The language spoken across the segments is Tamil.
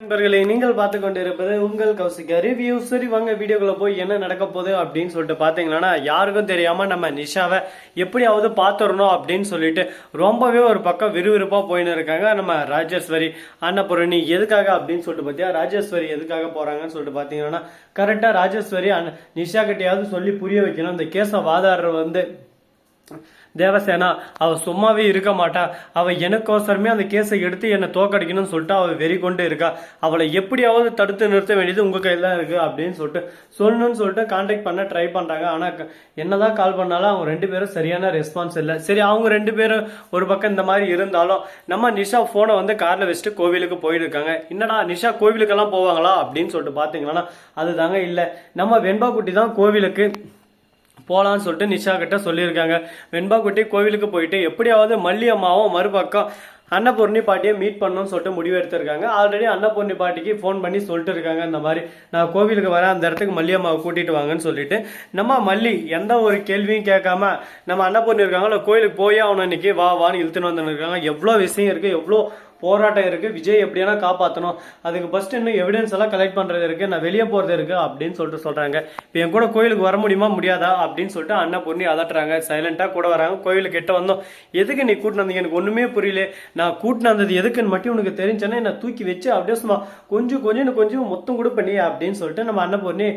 நண்பர்களே நீங்கள் பார்த்து கொண்டிருப்பது உங்கள் கௌசிகா ரிவ்யூ சரி வாங்க வீடியோக்குள்ள போய் என்ன நடக்க போகுது அப்படின்னு சொல்லிட்டு பாத்தீங்கன்னா யாருக்கும் தெரியாம நம்ம நிஷாவை எப்படியாவது பாத்துறணும் அப்படின்னு சொல்லிட்டு ரொம்பவே ஒரு பக்கம் விறுவிறுப்பா போயின்னு இருக்காங்க நம்ம ராஜேஸ்வரி அன்னபூரணி எதுக்காக அப்படின்னு சொல்லிட்டு பாத்தியா? ராஜேஸ்வரி எதுக்காக போறாங்கன்னு சொல்லிட்டு பாத்தீங்கன்னா கரெக்டா ராஜேஸ்வரி அண்ண- நிஷா கிட்டையாவது சொல்லி புரிய வைக்கணும். இந்த கேஸை வாதாடுற வந்து தேவசேனா அவ சும்மாவே இருக்க மாட்டா. அவ எனக்கோசரமே அந்த கேஸை எடுத்து என்னை தோக்கடிக்கணும்னு சொல்லிட்டு. அவள் வெறி கொண்டு இருக்கா. அவளை எப்படியாவது தடுத்து நிறுத்த வேண்டியது உங்க கையில் தான் இருக்கு அப்படின்னு சொல்லிட்டு சொல்லணும்னு சொல்லிட்டு கான்டாக்ட் பண்ண ட்ரை பண்றாங்க. ஆனா என்னதான் கால் பண்ணாலும் அவங்க ரெண்டு பேரும் சரியான ரெஸ்பான்ஸ் இல்லை. சரி அவங்க ரெண்டு பேரும் ஒரு பக்கம் இந்த மாதிரி இருந்தாலும் நம்ம நிஷா போனை வந்து கார்ல வச்சுட்டு கோவிலுக்கு போயிருக்காங்க. என்னடா நிஷா கோவிலுக்கெல்லாம் போவாங்களா அப்படின்னு சொல்லிட்டு பாத்தீங்கன்னா அதுதாங்க இல்லை. நம்ம வெண்பா குட்டி தான் கோவிலுக்கு போகலான்னு சொல்லிட்டு நிஷா கிட்ட சொல்லியிருக்காங்க. வெண்பாக்குட்டி கோவிலுக்கு போயிட்டு எப்படியாவது மல்லி அம்மாவும் மறுபக்கம் அன்னபூர்ணி பாட்டியை மீட் பண்ணணும்னு சொல்லிட்டு முடிவு எடுத்திருக்காங்க. ஆல்ரெடி அன்னபூர்ணி பாட்டிக்கு ஃபோன் பண்ணி சொல்லிட்டு இருக்காங்க இந்த மாதிரி. நான் கோவிலுக்கு வரேன் அந்த இடத்துக்கு மல்லியம்மாவை கூட்டிகிட்டு கூட்டிட்டு வாங்கன்னு சொல்லிட்டு. நம்ம மல்லி எந்த ஒரு கேள்வியும் கேட்காம நம்ம அன்னபூர்ணி இருக்காங்களோ கோயிலுக்கு போயே அவனை இன்னைக்கு. வா வான்னு இழுத்துன்னு வந்துருக்காங்க எவ்வளோ விஷயம் இருக்குது எவ்வளோ போராட்டம் இருக்குது விஜய் எப்படியான காப்பாற்றணும் அதுக்கு ஃபஸ்ட்டு இன்னும் எவிடன்ஸ் எல்லாம் கலெக்ட் பண்ணுறது இருக்குது நான் வெளியே போகிறது இருக்கு அப்படின்னு சொல்லிட்டு சொல்கிறாங்க இப்போ என் கூட கோயிலுக்கு வர முடியுமா முடியாதா அப்படின்னு சொல்லிட்டு அண்ணா பொண்ணி அதட்டுறாங்க. சைலண்ட்டாக கூட வராங்க. கோயிலுக்கு கிட்ட வந்தோம். எதுக்கு நீ கூட்டினு வந்தீங்க? எனக்கு ஒன்றுமே புரியல. நான் கூட்டினு வந்தது எதுக்குன்னு மட்டும் உனக்கு தெரிஞ்சேன்னா என்னை தூக்கி வச்சு அப்படியே சும்மா கொஞ்சம் கொஞ்சம் கொஞ்சம் மொத்தம் கூட பண்ணி அப்படின்னு சொல்லிட்டு நம்ம அண்ணன் பொண்ணு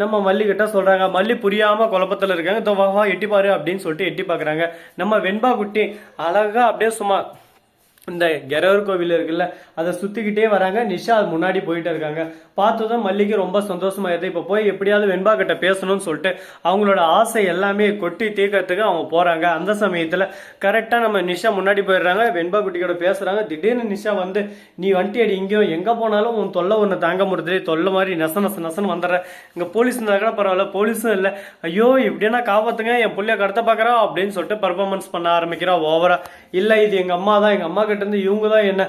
நம்ம மல்லிகிட்ட சொல்கிறாங்க மல்லி புரியாமல் குழப்பத்தில் இருக்காங்க. இதோ வா வா எட்டி பாரு அப்படின்னு சொல்லிட்டு எட்டி பார்க்குறாங்க நம்ம வெண்பா குட்டி அழகாக அப்படியே சும்மா இந்த கெரவர் கோவில் இருக்குல்ல அதை சுத்திக்கிட்டே வராங்க. நிஷா அது முன்னாடி போயிட்டு இருக்காங்க. பார்த்ததும் மல்லிகை ரொம்ப சந்தோஷமாயிருது இப்போ போய் எப்படியாவது வெண்பா கிட்ட பேசணும்னு சொல்லிட்டு அவங்களோட ஆசை எல்லாமே கொட்டி தீர்க்கறதுக்கு அவங்க போறாங்க. அந்த சமயத்துல கரெக்டா நம்ம நிஷா முன்னாடி போயிடுறாங்க. வெண்பா குட்டியோட பேசுறாங்க. திடீர்னு நிஷா வந்து நீ வண்டி அடி இங்கேயோ எங்க போனாலும் உன் தொல்லை ஒன்று தாங்க முடியுது. தொல்லை மாதிரி நச நச நசன்னு வந்துடுற. இங்க போலீஸ் இருந்தா கூட பரவாயில்ல. போலீஸும் இல்லை. ஐயோ இப்படின்னா காப்பாத்துங்க. என் பிள்ளைய கடத்த பாக்குறா அப்படின்னு சொல்லிட்டு பர்ஃபார்மன்ஸ் பண்ண ஆரம்பிக்கிறா ஓவரா இல்ல இது எங்க அம்மா தான் எங்க அம்மா கிட்ட இருந்து இவங்க தான் என்ன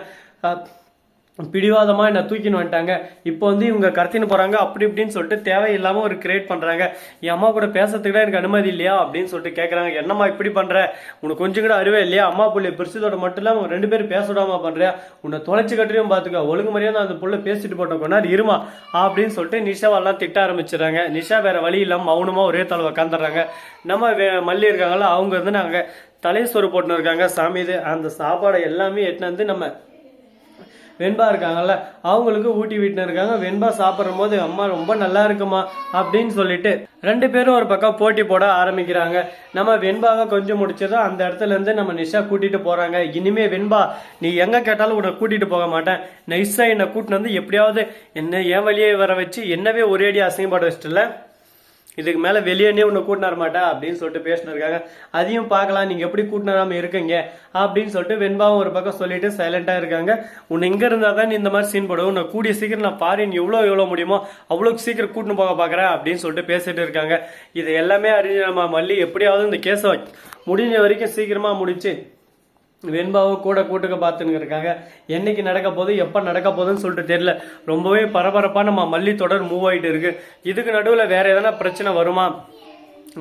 பிடிவாதமாக என்னை தூக்கின்னு வந்துட்டாங்க. இப்போ வந்து இவங்க கடத்தின்னு போறாங்க அப்படி இப்படின்னு சொல்லிட்டு தேவையில்லாம ஒரு கிரியேட் பண்றாங்க. என் அம்மா கூட பேசுறதுக்கு கூட எனக்கு அனுமதி இல்லையா அப்படின்னு சொல்லிட்டு கேட்குறாங்க என்னம்மா இப்படி பண்ற? உனக்கு கொஞ்சம் கூட அறிவே இல்லையா? அம்மா பிள்ளை பிரிச்சதோட மட்டும் இல்லாமல் ரெண்டு பேரும் பேச பண்ணுறியா பண்றியா? உன்னை தொலைச்சி கட்டுறையும் பார்த்துக்கோ ஒழுங்கு மரியாதை அந்த புள்ள பேசிட்டு போட்டோம் கொண்டாரு இருமா அப்படின்னு சொல்லிட்டு நிஷாவெல்லாம் திட்ட ஆரம்பிச்சிடுறாங்க. நிஷா வேற வழி இல்லாமல் மௌனமாக ஒரே தலை உக்காந்துடுறாங்க. நம்ம வே- மல்லி இருக்காங்களா அவங்க வந்து நாங்கள் தலைசோறு போட்டுன்னு இருக்காங்க சாமி இது அந்த சாப்பாடை எல்லாமே எட்டுன்னு வந்து நம்ம வெண்பா இருக்காங்கல்ல அவங்களுக்கு ஊட்டி விட்டுன்னு இருக்காங்க வெண்பா சாப்பிடும் போது அம்மா ரொம்ப நல்லா இருக்குமா? அப்படின்னு சொல்லிட்டு ரெண்டு பேரும் ஒரு பக்கம் போட்டி போட ஆரம்பிக்கிறாங்க. நம்ம வெண்பாவை கொஞ்சம் முடிச்சதும் அந்த இடத்துல இருந்து நம்ம நிஷா கூட்டிட்டு போறாங்க. இனிமே வெண்பா நீ எங்க கேட்டாலும் உன்னை கூட்டிட்டு போக மாட்டேன். நைஸா என்னை கூட்டின்னு வந்து எப்படியாவது என்ன ஏன் வழியே வர வச்சு என்னவே ஒரேடி அசிங்கப்பட வச்சிட்டல இதுக்கு மேலே வெளியேனே உன்னை கூட்டினு மாட்டா அப்படின்னு சொல்லிட்டு பேசினு இருக்காங்க அதையும் பார்க்கலாம் நீங்கள் எப்படி கூட்டினாராம இருக்கீங்க அப்படின்னு சொல்லிட்டு வெண்பாவும் ஒரு பக்கம் சொல்லிட்டு சைலண்ட்டாக இருக்காங்க. உன்னை இங்கே இருந்தால் தான் நீ இந்த மாதிரி சீன் போடுவோம் உன்னை கூடிய சீக்கிரம் நான் ஃபாரின் எவ்வளோ எவ்வளோ முடியுமோ அவ்வளோக்கு சீக்கிரம் கூட்டின்னு போக பார்க்குறேன் அப்படின்னு சொல்லிட்டு பேசிட்டு இருக்காங்க. இது எல்லாமே அறிஞ்சு நம்ம மல்லி. எப்படியாவது இந்த கேஸை முடிஞ்ச வரைக்கும் சீக்கிரமாக முடிச்சு வெண்பாவை கூட கூட்டுக்க பார்த்துன்னு இருக்காங்க என்னைக்கு நடக்க போகுது எப்போ நடக்க போகுதுன்னு சொல்லிட்டு தெரியல. ரொம்பவே பரபரப்பாக நம்ம மல்லி தொடர் மூவ் ஆகிட்டு இருக்கு. இதுக்கு நடுவில் வேற எதனா பிரச்சனை வருமா?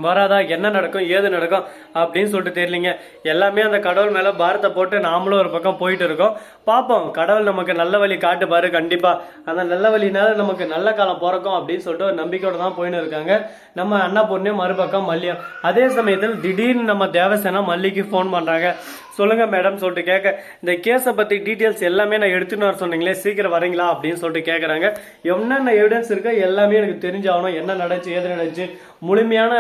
வராதா? என்ன நடக்கும்? ஏது நடக்கும்? அப்படின்னு சொல்லிட்டு தெரியலிங்க. எல்லாமே அந்த கடவுள் மேலே பாரத்தை போட்டு நாமளும் ஒரு பக்கம் போயிட்டு இருக்கோம். பார்ப்போம். கடவுள் நமக்கு நல்ல வழி காட்டுப்பாரு கண்டிப்பாக அந்த நல்ல வழினால நமக்கு நல்ல காலம் பிறக்கும் அப்படின்னு சொல்லிட்டு ஒரு நம்பிக்கையோடு தான் போயின்னு இருக்காங்க. நம்ம அண்ணா பொண்ணு மறுபக்கம் மல்லியம் அதே சமயத்தில் திடீர்னு நம்ம தேவசேனா மல்லிக்கு ஃபோன் பண்ணுறாங்க சொல்லுங்க மேடம் சொல்லிட்டு கேட்க இந்த கேஸை பத்தி டீட்டெயில்ஸ் எல்லாமே நான் எடுத்துன்னு வர சொன்னீங்களே சீக்கிரம் வரீங்களா அப்படின்னு சொல்லிட்டு கேட்குறாங்க என்னென்ன எவிடன்ஸ் இருக்கோ எல்லாமே எனக்கு தெரிஞ்சாகணும் என்ன நடந்துச்சு ஏது நடந்துச்சு. முழுமையான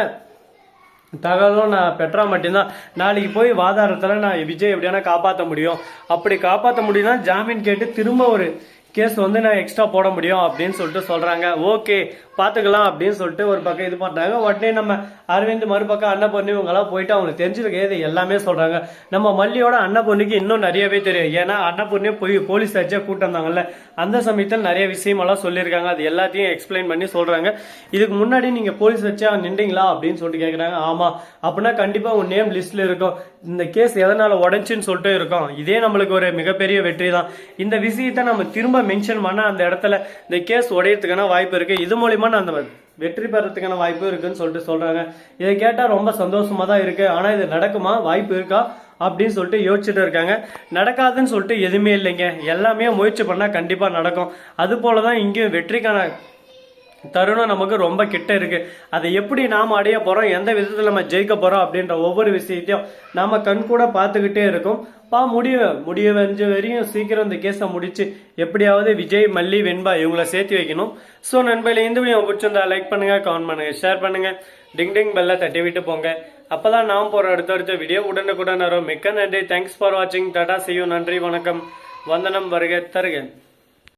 தகவலும் நான் பெற்றா மட்டும்தான். நாளைக்கு போய் வாதாரத்தில் நான் விஜய் எப்படியானா காப்பாற்ற முடியும். அப்படி காப்பாற்ற முடியும்னா ஜாமீன் கேட்டு திரும்ப ஒரு கேஸ் வந்து நான் எக்ஸ்ட்ரா போட முடியும் அப்படின்னு சொல்லிட்டு சொல்றாங்க. ஓகே பாத்துக்கலாம் அப்படின்னு சொல்லிட்டு ஒரு பக்கம் இது பண்றாங்க. உடனே நம்ம அரவிந்த் மறுபக்கம் அண்ணன் பொண்ணு இவங்கெல்லாம் போயிட்டு அவங்களுக்கு தெரிஞ்சிருக்க இது எல்லாமே சொல்றாங்க. நம்ம மல்லியோட அண்ணன் பொண்ணுக்கு இன்னும் நிறையவே தெரியும். ஏன்னா அண்ணன் பொண்ணே போய் போலீஸ் ஆச்சா கூட்டம் வந்தாங்கல்ல. அந்த சமயத்தில் நிறைய விஷயமெல்லாம் சொல்லியிருக்காங்க. அது எல்லாத்தையும் எக்ஸ்பிளைன் பண்ணி சொல்றாங்க. இதுக்கு முன்னாடி நீங்க போலீஸ் வச்சா நின்றீங்களா அப்படின்னு சொல்லிட்டு கேட்குறாங்க ஆமா. அப்படின்னா கண்டிப்பா உன் நேம் லிஸ்ட்ல இருக்கும். இந்த கேஸ் எதனால உடஞ்சுன்னு சொல்லிட்டு இருக்கும். இதே நம்மளுக்கு ஒரு மிகப்பெரிய வெற்றி தான் இந்த விஷயத்தை நம்ம திரும்ப மென்ஷன் பண்ண அந்த இடத்துல இந்த கேஸ் உடையறதுக்கான வாய்ப்பு இருக்கு. இது மூலிமா நான் அந்த வெற்றி பெறத்துக்கான வாய்ப்பு இருக்குன்னு சொல்லிட்டு சொல்றாங்க. இதை கேட்டால் ரொம்ப சந்தோஷமா தான் இருக்கு. ஆனா இது நடக்குமா? வாய்ப்பு இருக்கா? அப்படின்னு சொல்லிட்டு யோசிச்சுட்டு இருக்காங்க. நடக்காதுன்னு சொல்லிட்டு எதுவுமே இல்லைங்க. எல்லாமே முயற்சி பண்ணால் கண்டிப்பாக நடக்கும். அது போல தான் இங்கேயும் வெற்றிக்கான தருணம் நமக்கு ரொம்ப கிட்ட இருக்கு. அதை எப்படி நாம் அடைய போறோம்? எந்த விதத்தில் நம்ம ஜெயிக்க போறோம்? அப்படின்ற ஒவ்வொரு விஷயத்தையும் நாம கண் கூட பார்த்துக்கிட்டே இருக்கோம். பா முடிய முடிய வெஞ்ச வரையும் சீக்கிரம் இந்த கேஸை முடிச்சு எப்படியாவது விஜய் மல்லி வெண்பா இவங்கள சேர்த்து வைக்கணும். ஸோ நண்பர்களே இந்த வீடியோ பிடிச்சிருந்தா லைக் பண்ணுங்க கமெண்ட் பண்ணுங்க ஷேர் பண்ணுங்க. டிங் டிங் பெல்ல தட்டி விட்டு போங்க. அப்பதான் நாம் போற அடுத்தடுத்த வீடியோ உடனுக்குடன் வரும். மிக்க நன்றி. தேங்க்ஸ் ஃபார் வாட்சிங் டாடா செய்யும் நன்றி வணக்கம். வந்தனம் வருக தருக.